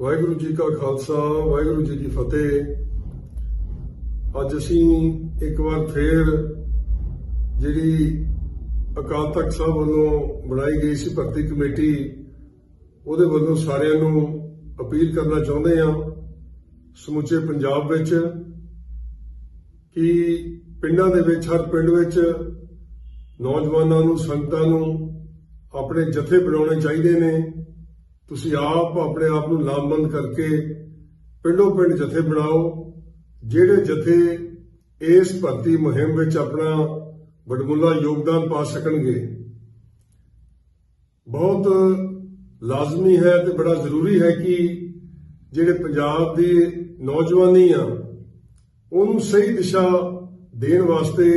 ਵਾਹਿਗੁਰੂ ਜੀ ਕਾ ਖਾਲਸਾ, ਵਾਹਿਗੁਰੂ ਜੀ ਕੀ ਫਤਿਹ। ਅੱਜ ਅਸੀਂ ਇੱਕ ਵਾਰ ਫੇਰ ਜਿਹੜੀ ਅਕਾਲ ਤਖਤ ਸਾਹਿਬ ਵੱਲੋਂ ਬਣਾਈ ਗਈ ਸੀ ਭਰਤੀ ਕਮੇਟੀ, ਉਹਦੇ ਵੱਲੋਂ ਸਾਰਿਆਂ ਨੂੰ ਅਪੀਲ ਕਰਨਾ ਚਾਹੁੰਦੇ ਹਾਂ, ਸਮੁੱਚੇ ਪੰਜਾਬ ਵਿੱਚ, ਕਿ ਪਿੰਡਾਂ ਦੇ ਵਿੱਚ, ਹਰ ਪਿੰਡ ਵਿੱਚ ਨੌਜਵਾਨਾਂ ਨੂੰ, ਸੰਗਤਾਂ ਨੂੰ ਆਪਣੇ ਜਥੇ ਬਣਾਉਣੇ ਚਾਹੀਦੇ ਨੇ। ਤੁਸੀਂ ਆਪ ਆਪਣੇ ਆਪ ਨੂੰ ਲਾਮਬੰਦ ਕਰਕੇ ਪਿੰਡੋਂ ਪਿੰਡ ਜਥੇ ਬਣਾਓ, ਜਿਹੜੇ ਜਥੇ ਇਸ ਭਰਤੀ ਮੁਹਿੰਮ ਵਿੱਚ ਆਪਣਾ ਵਡਮੁੱਲਾ ਯੋਗਦਾਨ ਪਾ ਸਕਣਗੇ। ਬਹੁਤ ਲਾਜ਼ਮੀ ਹੈ ਤੇ ਬੜਾ ਜ਼ਰੂਰੀ ਹੈ ਕਿ ਜਿਹੜੇ ਪੰਜਾਬ ਦੀ ਨੌਜਵਾਨੀ ਆ, ਉਹਨੂੰ ਸਹੀ ਦਿਸ਼ਾ ਦੇਣ ਵਾਸਤੇ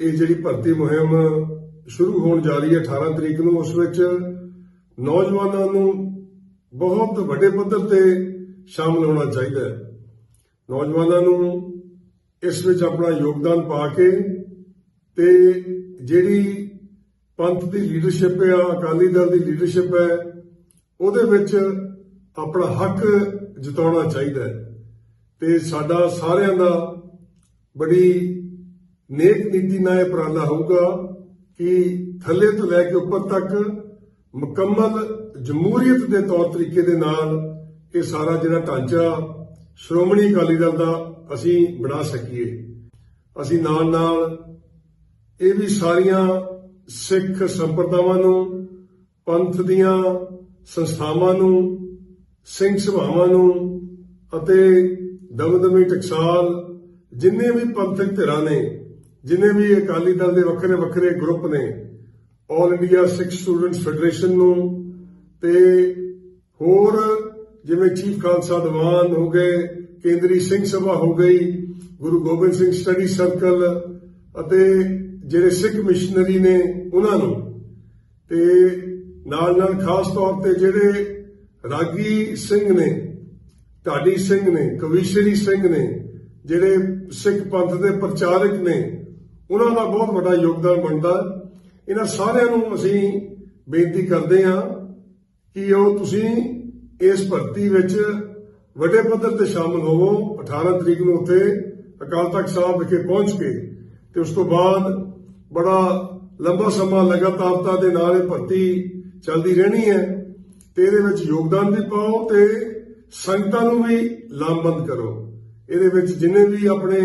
ਇਹ ਜਿਹੜੀ ਭਰਤੀ ਮੁਹਿੰਮ ਸ਼ੁਰੂ ਹੋਣ ਜਾ ਰਹੀ ਹੈ 18 ਤਰੀਕ ਨੂੰ, ਉਸ ਵਿੱਚ ਨੌਜਵਾਨਾਂ ਨੂੰ ਬਹੁਤ ਵੱਡੇ ਪੱਧਰ ਤੇ ਸ਼ਾਮਲ ਹੋਣਾ ਚਾਹੀਦਾ ਹੈ। ਨੌਜਵਾਨਾਂ ਨੂੰ ਇਸ ਵਿੱਚ ਆਪਣਾ ਯੋਗਦਾਨ ਪਾ ਕੇ ਤੇ ਜਿਹੜੀ ਪੰਥ ਦੀ ਲੀਡਰਸ਼ਿਪ ਹੈ ਅਕਾਲੀ ਦਲ ਦੀ ਲੀਡਰਸ਼ਿਪ ਹੈ, ਉਹਦੇ ਵਿੱਚ ਆਪਣਾ ਹੱਕ ਜਤਾਉਣਾ ਚਾਹੀਦਾ ਹੈ। ਤੇ ਸਾਡਾ ਸਾਰਿਆਂ ਦਾ ਬੜੀ ਨੇਕ ਨੀਤੀ ਨਾਲ ਇਹ ਉਪਰਾਲਾ ਹੋਊਗਾ ਕਿ ਥੱਲੇ ਤੋਂ ਲੈ ਕੇ ਉੱਪਰ ਤੱਕ ਮੁਕੰਮਲ ਜਮਹੂਰੀਅਤ ਦੇ ਤੌਰ ਤਰੀਕੇ ਦੇ ਨਾਲ ਇਹ ਸਾਰਾ ਜਿਹੜਾ ਢਾਂਚਾ ਸ਼੍ਰੋਮਣੀ ਅਕਾਲੀ ਦਲ ਦਾ ਅਸੀਂ ਬਣਾ ਸਕੀਏ। ਅਸੀਂ ਨਾਲ ਨਾਲ ਇਹ ਵੀ ਸਾਰੀਆਂ ਸਿੱਖ ਸੰਪਰਦਾਵਾਂ ਨੂੰ, ਪੰਥ ਦੀਆਂ ਸੰਸਥਾਵਾਂ ਨੂੰ, ਸਿੰਘ ਸਭਾਵਾਂ ਨੂੰ ਅਤੇ ਦਮਦਮੀ ਟਕਸਾਲ ਜਿੰਨੇ ਵੀ ਪੰਥਕ ਧਿਰਾਂ ਨੇ, ਜਿੰਨੇ ਵੀ ਅਕਾਲੀ ਦਲ ਦੇ ਵੱਖਰੇ ਵੱਖਰੇ ਗਰੁੱਪ ਨੇ all India Sikh students federation ਨੂੰ ਤੇ ਹੋਰ ਜਿਵੇਂ ਚੀਫ ਖਾਲਸਾ ਦੀਵਾਨ ਹੋ ਗਏ ਕੇਂਦਰੀ ਸਿੰਘ ਸਭਾ ਹੋ ਗਈ ਗੁਰੂ ਗੋਬਿੰਦ ਸਿੰਘ ਸਟੱਡੀ ਸਰਕਲ ਅਤੇ ਜਿਹੜੇ ਸਿੱਖ ਮਿਸ਼ਨਰੀ ਨੇ ਉਹਨਾਂ ਨੂੰ। ਤੇ ਨਾਲ ਨਾਲ ਖਾਸ ਤੌਰ ਤੇ ਜਿਹੜੇ ਰਾਗੀ ਸਿੰਘ ਨੇ, ਢਾਡੀ ਸਿੰਘ ਨੇ, ਕਵੀਸ਼ਰੀ ਸਿੰਘ ਨੇ, ਜਿਹੜੇ ਸਿੱਖ ਪੰਥ ਦੇ ਪ੍ਰਚਾਰਕ ਨੇ, ਉਹਨਾਂ ਦਾ ਬਹੁਤ ਵੱਡਾ ਯੋਗਦਾਨ ਬਣਦਾ। ਇਹਨਾਂ ਸਾਰਿਆਂ ਨੂੰ ਅਸੀਂ ਬੇਨਤੀ ਕਰਦੇ ਹਾਂ ਕਿ ਉਹ ਤੁਸੀਂ ਇਸ ਭਰਤੀ ਵਿੱਚ ਵੱਡੇ ਪੱਧਰ ਤੇ ਸ਼ਾਮਲ ਹੋਵੋ। 18 ਤਰੀਕ ਨੂੰ ਉੱਥੇ ਅਕਾਲ ਤਖਤ ਸਾਹਿਬ ਵਿਖੇ ਪਹੁੰਚ ਕੇ ਤੇ ਉਸ ਤੋਂ ਬਾਅਦ ਬੜਾ ਲੰਬਾ ਸਮਾਂ ਲਗਾਤਾਰਤਾ ਦੇ ਨਾਲ ਇਹ ਭਰਤੀ ਚੱਲਦੀ ਰਹਿਣੀ ਹੈ ਤੇ ਇਹਦੇ ਵਿੱਚ ਯੋਗਦਾਨ ਵੀ ਪਾਓ ਤੇ ਸੰਗਤਾਂ ਨੂੰ ਵੀ ਲਾਮਬੰਦ ਕਰੋ। ਇਹਦੇ ਵਿੱਚ ਜਿੰਨੇ ਵੀ ਆਪਣੇ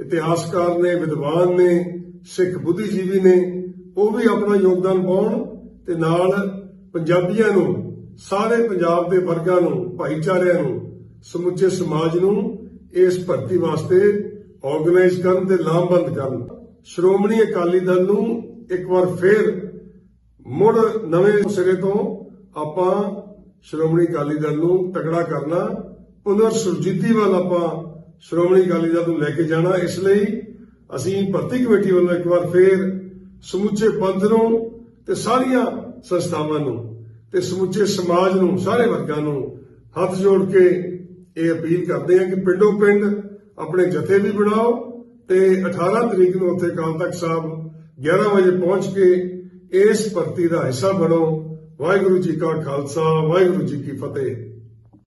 ਇਤਿਹਾਸਕਾਰ ਨੇ, ਵਿਦਵਾਨ ਨੇ, ਸਿੱਖ ਬੁੱਧੀਜੀਵੀ ਨੇ ਉਹ ਵੀ ਆਪਣਾ ਯੋਗਦਾਨ ਪਾਉਣ ਤੇ ਨਾਲ ਪੰਜਾਬੀਆਂ ਨੂੰ, ਸਾਰੇ ਪੰਜਾਬ ਦੇ ਵਰਗਾਂ ਨੂੰ, ਭਾਈਚਾਰਿਆਂ ਨੂੰ, ਸਮੁੱਚੇ ਸਮਾਜ ਨੂੰ ਇਸ ਭਰਤੀ ਵਾਸਤੇ ਆਰਗੇਨਾਈਜ਼ ਕਰਨ ਤੇ ਲਾਮਬੰਦ ਕਰਨ। ਸ਼੍ਰੋਮਣੀ ਅਕਾਲੀ ਦਲ ਨੂੰ ਇੱਕ ਵਾਰ ਫੇਰ ਮੁੜ ਨਵੇਂ ਸਿਰੇ ਤੋਂ ਆਪਾਂ ਸ਼੍ਰੋਮਣੀ ਅਕਾਲੀ ਦਲ ਨੂੰ ਤਕੜਾ ਕਰਨਾ, ਪੁਨਰ ਸੁਰਜੀਤੀ ਵੱਲ ਆਪਾਂ ਸ਼੍ਰੋਮਣੀ ਅਕਾਲੀ ਦਲ ਨੂੰ ਲੈ ਕੇ ਜਾਣਾ। ਇਸ ਲਈ ਅਸੀਂ ਭਰਤੀ ਕਮੇਟੀ ਵੱਲੋਂ ਇੱਕ ਵਾਰ ਫੇਰ ਸਮੁੱਚੇ ਪੰਥ ਨੂੰ ਤੇ ਸਾਰੀਆਂ ਸੰਸਥਾਵਾਂ ਨੂੰ ਤੇ ਸਮੁੱਚੇ ਸਮਾਜ ਨੂੰ, ਸਾਰੇ ਵਰਗਾਂ ਨੂੰ ਹੱਥ ਜੋੜ ਕੇ ਇਹ ਅਪੀਲ ਕਰਦੇ ਹਾਂ ਕਿ ਪਿੰਡੋਂ ਪਿੰਡ ਆਪਣੇ ਜਥੇ ਵੀ ਬਣਾਓ ਤੇ 18 ਤਰੀਕ ਨੂੰ ਉੱਥੇ ਅਕਾਲ ਤਖਤ ਸਾਹਿਬ 11 ਵਜੇ ਪਹੁੰਚ ਕੇ ਇਸ ਭਰਤੀ ਦਾ ਹਿੱਸਾ ਬਣੋ। ਵਾਹਿਗੁਰੂ ਜੀ ਕਾ ਖਾਲਸਾ, ਵਾਹਿਗੁਰੂ ਜੀ ਕੀ ਫਤਿਹ।